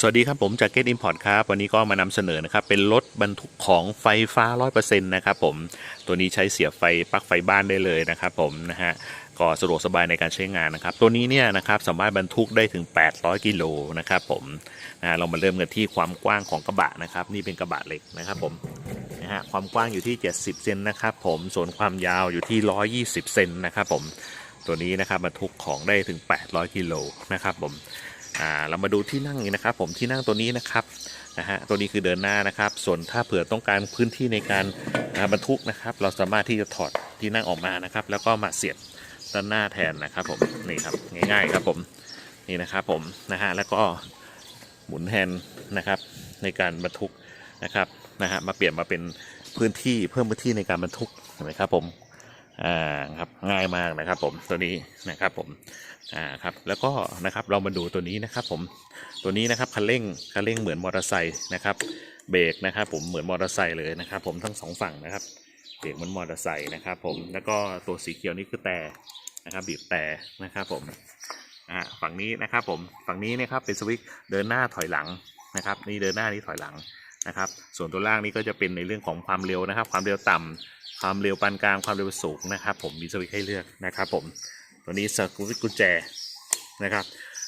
สวัสดีครับ ผมจาก Get Import ครับ วันนี้ก็มานำเสนอนะครับ เป็นรถบรรทุกของไฟฟ้า 100%นะครับผม ตัวนี้ใช้เสียบไฟปลั๊กไฟบ้านได้เลยนะครับผมนะฮะก็สะดวกสบายในการใช้งานนะครับ ตัวนี้เนี่ยนะครับสามารถบรรทุกได้ถึง 800 กิโลนะครับผมนะฮะเรามาเริ่มกันที่ความกว้างของกระบะนะครับ นี่เป็นกระบะเหล็กนะครับผมนะฮะความกว้างอยู่ที่ 70 เซนนะครับผมส่วนความยาวอยู่ที่ 120 เซนนะครับผมตัวนี้นะครับบรรทุกของได้ถึง 800 กิโลนะครับผม อ่าเรามาดูที่นั่งนี้นะครับ ผมที่นั่งตัวนี้นะครับนะฮะตัวนี้คือเดินหน้านะครับ ส่วนถ้าเผื่อต้องการพื้นที่ในการบรรทุกนะครับ เราสามารถที่จะถอดที่นั่งออกมานะครับ แล้วก็มาเสียบด้านหน้าแทนนะครับ ผมนี่ครับง่าย ๆ ครับผมนี่นะครับผมนะฮะแล้วก็หมุนแฮนด์นะครับ ในการบรรทุกนะครับนะฮะมาเปลี่ยนมาเป็นพื้นที่เพิ่มพื้นที่ในการบรรทุกเห็นไหมครับผมอ่าครับง่าย มากนะครับ ผมตัวนี้นะครับผมอ่าครับแล้วก็นะครับเรามาดูตัวนี้นะครับ ผมตัวนี้นะครับคันเร่งคันเร่งเหมือนมอเตอร์ไซค์นะครับเบรกนะครับผมเหมือนมอเตอร์ไซค์เลยนะครับ ผมทั้งสองฝั่งนะครับเบรกเหมือนมอเตอร์ไซค์นะครับ ผมแล้วก็ตัวสีเขียวนี่คือแต่นะครับบีบแต่นะครับผมอ่าฝั่งนี้นะครับผมฝั่งนี้นะครับเป็นสวิตช์เดินหน้าถอยหลังนะครับนี่เดินหน้านี่ถอยหลังนะครับ ส่วนตัวล่างนี่ก็จะเป็นในเรื่องของความเร็วนะครับ ความเร็วต่ำ ความเร็วปานกลางความเร็วสูงนะครับ ผมมีสวิตช์ให้เลือกนะครับผมตัวนี้สกูตกุญแจนะครับ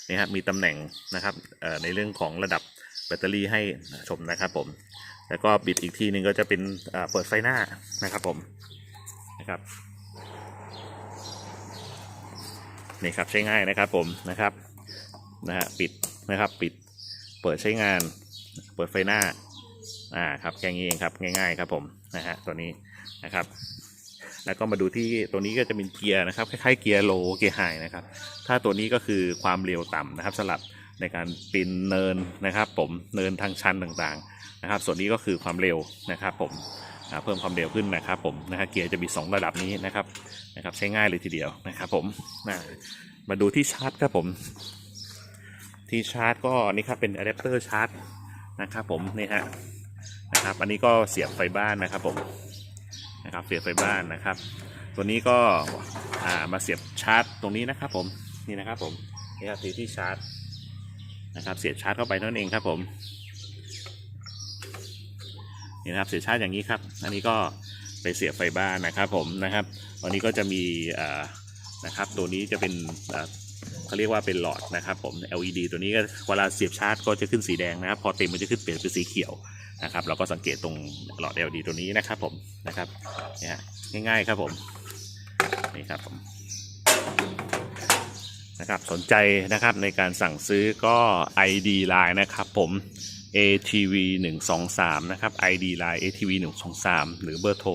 นี่ฮะมีตำแหน่งนะครับในเรื่องของระดับแบตเตอรี่ให้ชมนะครับผมแล้วก็บิดอีกทีหนึ่งก็จะเป็นเอ่อเปิดไฟหน้านะครับผมนะครับนี่ครับใช้ง่ายนะครับผมนะครับนะฮะปิดนะครับปิดเปิดใช้งานเปิดไฟหน้า อ่าครับแค่นี้เองครับง่าย ๆ ครับผมนะฮะตัวนี้นะครับ แล้วก็มาดูที่ตัวนี้ก็จะเป็นเกียร์นะครับคล้ายๆเกียร์โลเกียร์ไฮนะครับ ถ้าตัวนี้ก็คือความเร็วต่ำนะครับสลับในการปีนเนินนะครับ ผมเนินทางชันต่างๆนะครับ ส่วนนี้ก็คือความเร็วนะครับ ผมเพิ่มความเร็วขึ้นนะครับผมนะฮะเกียร์จะมี 2 ระดับนี้นะครับนะครับ ใช้ง่ายเลยทีเดียวนะครับผมนะมาดูที่ชาร์จครับผม ที่ชาร์จก็นี่ครับเป็นอะแดปเตอร์ชาร์จนะครับผมนี่ฮะ นะครับ อันนี้ก็เสียบไฟบ้านนะครับผมนะครับเสียบไฟบ้านนะครับ ตัวนี้ก็อ่ามาเสียบชาร์จตรงนี้นะครับผมนี่นะครับผมนี่ครับที่ที่ชาร์จนะครับ เสียบชาร์จเข้าไปนั่นเองครับผมนี่นะครับเสียบชาร์จอย่างนี้ครับ อันนี้ก็ไปเสียบไฟบ้านนะครับผมนะครับวันนี้ก็จะมีอ่านะครับ ตัวนี้จะเป็นเขาเรียกว่าเป็นหลอดนะครับผม LED ตัวนี้ก็เวลาเสียบชาร์จก็จะขึ้นสีแดงนะครับ พอเต็มมันจะขึ้นเปลี่ยนเป็นสีเขียว นะครับ เราก็สังเกตตรงหลอด LED ตัวนี้นะครับผมนะครับเนี่ยฮะง่าย ๆ ครับผมนี่ครับผมนะครับสนใจนะครับในการสั่งซื้อก็ ID Line นะครับผม ATV 1 2 3นะครับ ID Line ATV 1 2 3หรือเบอร์โทร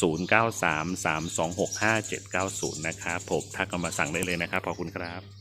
0 9 3 3 2 6 5 7 9 0 นะครับผมทักกันมาสั่งได้เลยนะครับ ขอบคุณครับ